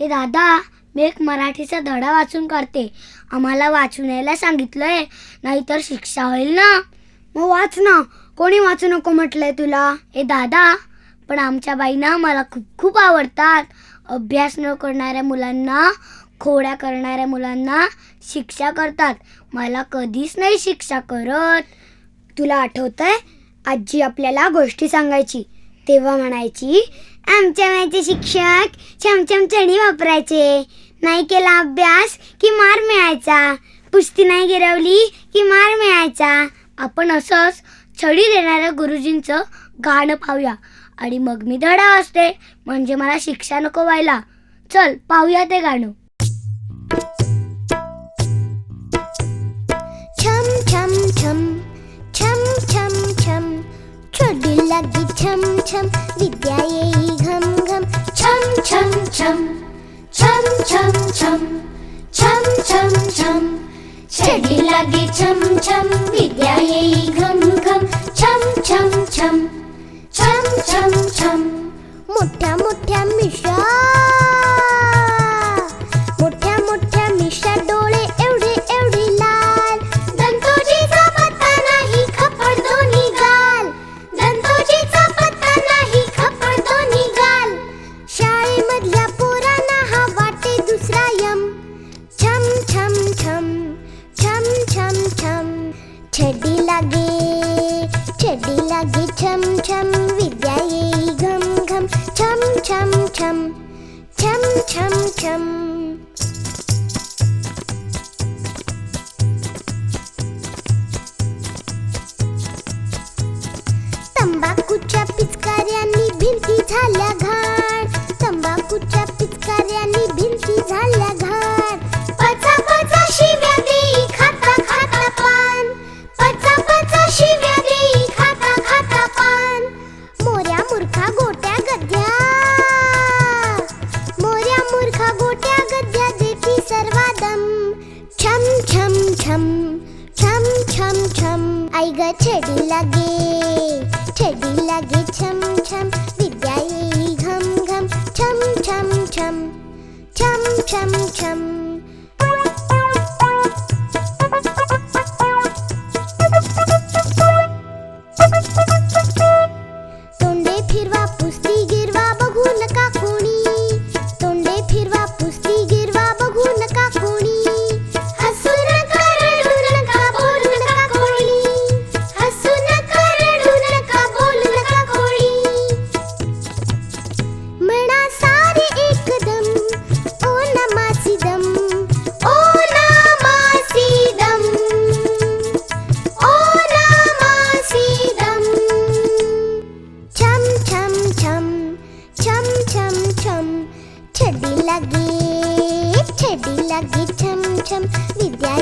ए दादा मी एक मराठीचा धडा वाचून करते आम्हाला वाचून यायला सांगितलंय नाहीतर शिक्षा होईल ना? मग वाच ना. कोणी वाचू नको म्हटलंय तुला? ए दादा पण आमच्या बाईना मला खूप खूप आवडतात. अभ्यास न करणाऱ्या मुलांना खोड्या करणाऱ्या मुलांना शिक्षा करतात. मला कधीच नाही शिक्षा करत. तुला आठवतंय? आजी आपल्याला गोष्टी सांगायची. तेव्हा म्हणायची आमच्या वेळचे शिक्षक चमचम चढी वापरायचे. नाही केला अभ्यास की मार मिळायचा. पुस्ती नाही गिरवली की मार मिळायचा. आपण असंच छडी देणाऱ्या गुरुजींचं गाणं पाहूया. आणि मग मी धडा असते म्हणजे मला शिक्षा नको व्हायला. चल पाहूया ते गाणं. छम छम छम. छम छम विद्या येई घम घम छम छम छम छम छम छम छम छम छम छडी लागी छम छम विद्या येई घम घम छम छम छम छम छम छम मोठ्या मोठ्या मिशा छडी लागे छडी लागे छम छम विद्या येई घम घम छम छम छम छम छम छम गोट्या गद्या देती सर्वादम. छम छम छम छम छम छम. आई ग छेडी लागे छेडी लागे छम छम. विद्या येई घम घम. छम छम छम छम छम छम. तोंडे फिरवा छडी लागे छडी लागे छम छम विद्या